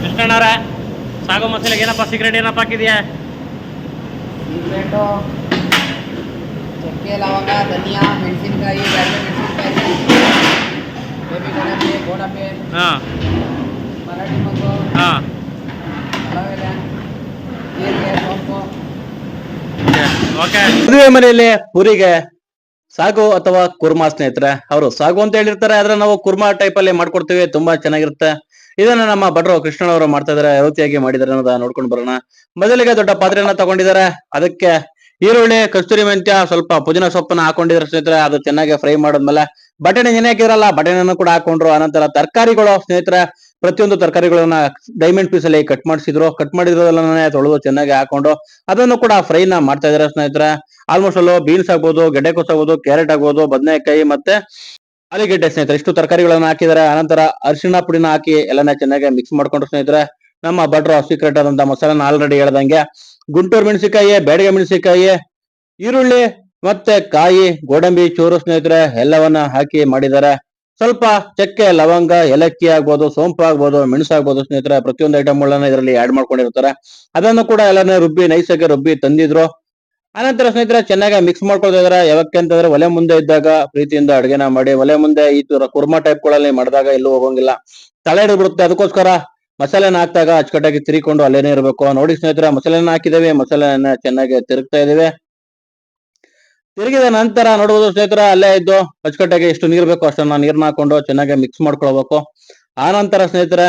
ಕೃಷ್ಣಣ್ಣವ್ರೆ ಸಾಗು ಮಸಾಲೆಗೆ ಏನಪ್ಪ ಸೀಕ್ರೆಟ್ ಏನಪ್ಪ ಹಾಕಿದ್ಯಾ? ಚಕ್ಕೆ ಲವಂಗ ಧನಿಯಾ ಮೆಣಸಿನ್ಕಾಯಿ ಬ್ಯಾಡಗೆ ಮೆಣಸಿನ್ಕಾಯಿ. ಬೇಬಿ ಗೋಡಂಬಿ ಗೋಡಂಬಿ. ಹಾಂ. ಮರಾಠಿ ಮೊಗ್ಗು ಹಾಂ. ಅಲವೆಲೆ ಜೀರಿಗೆ ಸೋಂಪು. ಓಕೆ. ಮದುವೆ ಮನೆಯಲ್ಲಿ ಊರಿಗೆ ಸಾಗು ಅಥವಾ ಕುರ್ಮಾ ಸ್ನೇಹಿತರೆ ಅವರು ಸಾಗು ಅಂತ ಹೇಳಿರ್ತಾರೆ ಆದ್ರೆ ನಾವು ಕುರ್ಮಾ ಟೈಪ್ ಅಲ್ಲಿ ಮಾಡ್ಕೊಡ್ತೀವಿ ತುಂಬಾ ಚೆನ್ನಾಗಿರುತ್ತೆ. ಇದನ್ನ ನಮ್ಮ ಭಟ್ರು ಕೃಷ್ಣನವರು ಮಾಡ್ತಾ ಇದಾರೆ ಯಾವ ರೀತಿಯಾಗಿ ಮಾಡಿದಾರೆ ಅನ್ನೋದ ನೋಡ್ಕೊಂಡು ಬರೋಣ. ಮೊದಲಿಗೆ ದೊಡ್ಡ ಪಾತ್ರೆಯನ್ನ ತಗೊಂಡಿದ್ದಾರೆ ಅದಕ್ಕೆ ಈರುಳ್ಳಿ, ಕಸ್ತೂರಿ ಮೆಂತ್ಯ, ಸ್ವಲ್ಪ ಪುದಿನ ಸೊಪ್ಪನ್ನ ಹಾಕೊಂಡಿದ್ರೆ ಸ್ನೇಹಿತರೆ. ಅದು ಚೆನ್ನಾಗಿ ಫ್ರೈ ಮಾಡಿದ್ಮೇಲೆ ಬಟಾಣಿ ನೆನೆ ಹಾಕಿದ್ರಲ್ಲ ಬಟಾಣಿಯನ್ನು ಕೂಡ ಹಾಕೊಂಡ್ರು. ಆನಂತರ ತರಕಾರಿಗಳು ಸ್ನೇಹಿತರೆ, ಪ್ರತಿಯೊಂದು ತರಕಾರಿಗಳನ್ನ ಡೈಮಂಡ್ ಪೀಸ್ ಅಲ್ಲಿ ಕಟ್ ಮಾಡಿಸಿದ್ರು. ಕಟ್ ಮಾಡಿದ್ರೆ ತೊಳೆದು ಚೆನ್ನಾಗಿ ಹಾಕೊಂಡು ಅದನ್ನು ಕೂಡ ಫ್ರೈನ ಮಾಡ್ತಾ ಇದಾರೆ ಸ್ನೇಹಿತರೆ. ಆಲ್ಮೋಸ್ಟ್ ಅಲ್ಲೂ ಬೀನ್ಸ್ ಆಗ್ಬೋದು ಗೆಡ್ಡೆಕೋಸು ಆಗ್ಬೋದು ಕ್ಯಾರೆಟ್ ಆಗ್ಬೋದು, ಬದನೆಕಾಯಿ ಮತ್ತೆ ಆಲೂಗೆಡ್ಡೆ ಸ್ನೇಹಿತರೆ, ಇಷ್ಟು ತರಕಾರಿಗಳನ್ನ ಹಾಕಿದರೆ. ಅನಂತರ ಅರಿಶಿನ ಪುಡಿನ ಹಾಕಿ ಎಲ್ಲನ ಚೆನ್ನಾಗಿ ಮಿಕ್ಸ್ ಮಾಡ್ಕೊಂಡು ಸ್ನೇಹಿತರೆ, ನಮ್ಮ ಭಟ್ರು ಸೀಕ್ರೆಟ್ ಆದಂತ ಮಸಾಲಾನ ಆಲ್ರೆಡಿ ಹೇಳ್ದಂಗೆ. ಗುಂಟೂರು ಮೆಣಸಿನಕಾಯಿ ಬೇಡಿಗೆ ಮೆಣಸಿನಕಾಯಿ, ಈರುಳ್ಳಿ ಮತ್ತೆ ಕಾಯಿ, ಗೋಡಂಬಿ, ಚೂರು ಸ್ನೇಹಿತರೆ, ಎಲ್ಲವನ್ನ ಹಾಕಿ ಮಾಡಿದ್ದಾರೆ ಸ್ವಲ್ಪ ಚಕ್ಕೆ, ಲವಂಗ, ಏಲಕ್ಕಿ ಆಗ್ಬೋದು, ಸೋಂಪು ಆಗ್ಬೋದು, ಮೆಣಸು ಆಗ್ಬೋದು ಸ್ನೇಹಿತರೆ, ಪ್ರತಿಯೊಂದು ಐಟಮ್ಗಳನ್ನ ಇದರಲ್ಲಿ ಆಡ್ ಮಾಡ್ಕೊಂಡಿರ್ತಾರೆ. ಅದನ್ನು ಕೂಡ ಎಲ್ಲಾನೇ ರುಬ್ಬಿ ನೈಸಾಗಿ ರುಬ್ಬಿ ತಂದಿದ್ರು. ಅನಂತರ ಸ್ನೇಹಿತರೆ, ಚೆನ್ನಾಗಿ ಮಿಕ್ಸ್ ಮಾಡ್ಕೊಳ್ತಾ ಇದಾರೆ ಯಾವಕ್ಕೆ ಅಂತಂದ್ರೆ, ಒಲೆ ಮುಂದೆ ಇದ್ದಾಗ ಪ್ರೀತಿಯಿಂದ ಅಡುಗೆನ ಮಾಡಿ, ಒಲೆ ಮುಂದೆ ಈ ತರ ಕುರ್ಮಾ ಟೈಪ್ಗಳಲ್ಲಿ ಮಾಡಿದಾಗ ಎಲ್ಲೂ ಹೋಗಂಗಿಲ್ಲ. ತಲೆ ಹಿಡಿದ್ಬಿಡುತ್ತೆ. ಅದಕ್ಕೋಸ್ಕರ ಮಸಾಲೆನ ಹಾಕ್ದಾಗ ಅಚ್ಚುಕಟ್ಟಾಗಿ ತಿರಿಕೊಂಡು ಅಲ್ಲೇನೆ ಇರಬೇಕು. ನೋಡಿ ಸ್ನೇಹಿತರೆ, ಮಸಾಲೆನ ಹಾಕಿದ್ದೇವೆ. ಮಸಾಲೆನ ಚೆನ್ನಾಗಿ ತಿರುಗ್ತಾ ಇದ್ದೇವೆ. ತಿರುಗಿದ ನಂತರ ನೋಡಬಹುದು ಸ್ನೇಹಿತರ, ಅಲ್ಲೇ ಇದ್ದು ಅಚ್ಚುಕಟ್ಟಾಗಿ ಎಷ್ಟು ನೀರ್ ಬೇಕು ಅಷ್ಟನ್ನ ನೀರ್ನ ಹಾಕೊಂಡು ಚೆನ್ನಾಗಿ ಮಿಕ್ಸ್ ಮಾಡ್ಕೊಳ್ಬೇಕು. ಆ ನಂತರ ಸ್ನೇಹಿತರೆ,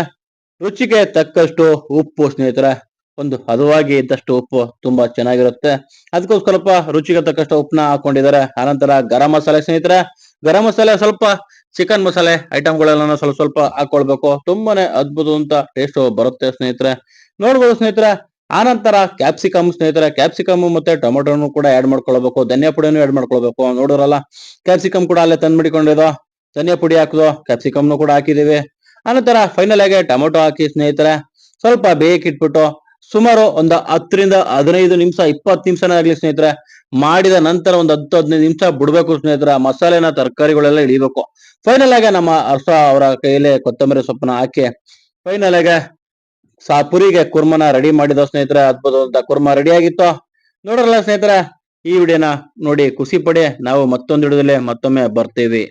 ರುಚಿಗೆ ತಕ್ಕಷ್ಟು ಉಪ್ಪು ಸ್ನೇಹಿತರೆ. ಒಂದು ಹದವಾಗಿ ಇದ್ದಷ್ಟು ಉಪ್ಪು ತುಂಬಾ ಚೆನ್ನಾಗಿರುತ್ತೆ. ಅದಕ್ಕೋಸ್ಕರಪ್ಪ ರುಚಿಗೆ ತಕ್ಕಷ್ಟು ಉಪ್ಪನ್ನ ಹಾಕೊಂಡಿದ್ದಾರೆ. ಆನಂತರ ಗರಂ ಮಸಾಲೆ ಸ್ನೇಹಿತರೆ, ಗರಂ ಮಸಾಲೆ ಸ್ವಲ್ಪ ಚಿಕನ್ ಮಸಾಲೆ ಐಟಮ್ಗಳೆಲ್ಲ ಸ್ವಲ್ಪ ಸ್ವಲ್ಪ ಹಾಕೊಳ್ಬೇಕು. ತುಂಬಾನೇ ಅದ್ಭುತವಂತ ಟೇಸ್ಟ್ ಬರುತ್ತೆ ಸ್ನೇಹಿತರೆ. ನೋಡ್ಬೋದು ಸ್ನೇಹಿತರೆ, ಆನಂತರ ಕ್ಯಾಪ್ಸಿಕಮ್ ಸ್ನೇಹಿತರೆ ಕ್ಯಾಪ್ಸಿಕಮ್ ಮತ್ತೆ ಟೊಮೆಟೊನು ಕೂಡ ಆಡ್ ಮಾಡ್ಕೊಳ್ಬೇಕು. ಧನಿಯಾ ಪುಡಿನೂ ಆಡ್ ಮಾಡ್ಕೊಳ್ಬೇಕು. ನೋಡೋರಲ್ಲ ಕ್ಯಾಪ್ಸಿಕಮ್ ಕೂಡ ಅಲ್ಲೇ ತಂದ್ ಮಾಡಿಕೊಂಡಿದ್ದು ಧನಿಯಾ ಪುಡಿ ಹಾಕಿದ್ವು ಕ್ಯಾಪ್ಸಿಕಮ್ನು ಕೂಡ ಹಾಕಿದೀವಿ ಆನಂತರ ಫೈನಲ್ ಆಗಿ ಟೊಮೆಟೊ ಹಾಕಿ ಸ್ನೇಹಿತರೆ, ಸ್ವಲ್ಪ ಬೇಕಿಟ್ಬಿಟ್ಟು ಸುಮಾರು ಒಂದು ಹತ್ತರಿಂದ ಹದಿನೈದು ನಿಮಿಷ, ಇಪ್ಪತ್ತು ನಿಮಿಷನೇ ಆಗ್ಲಿ ಸ್ನೇಹಿತರೆ, ಮಾಡಿದ ನಂತರ ಒಂದು ಹತ್ತು, ಹದಿನೈದು ನಿಮಿಷ ಬಿಡ್ಬೇಕು ಸ್ನೇಹಿತರೆ, ಮಸಾಲೆನ, ತರಕಾರಿಗಳೆಲ್ಲ ಇಳಿಬೇಕು. ಫೈನಲ್ ಆಗಿ ನಮ್ಮ ಹರ್ಷ ಅವರ ಕೈಯಲ್ಲಿ ಕೊತ್ತಂಬರಿ ಸೊಪ್ಪನ್ನ ಹಾಕಿ ಫೈನಲ್ ಆಗಿ ಸಾ ಪುರಿಗೆ ಕುರ್ಮನ ರೆಡಿ ಮಾಡಿದ ಸ್ನೇಹಿತರೆ ಅದ್ಭುತವಾದ ಕುರ್ಮ ರೆಡಿ ಆಗಿತ್ತು. ನೋಡ್ರಲ್ಲ ಸ್ನೇಹಿತರೆ, ಈ ವಿಡಿಯೋನ ನೋಡಿ ಖುಷಿ ಪಡಿ, ನಾವು ಮತ್ತೊಂದು ವಿಡಿಯೋದಲ್ಲಿ ಮತ್ತೊಮ್ಮೆ ಬರ್ತೀವಿ.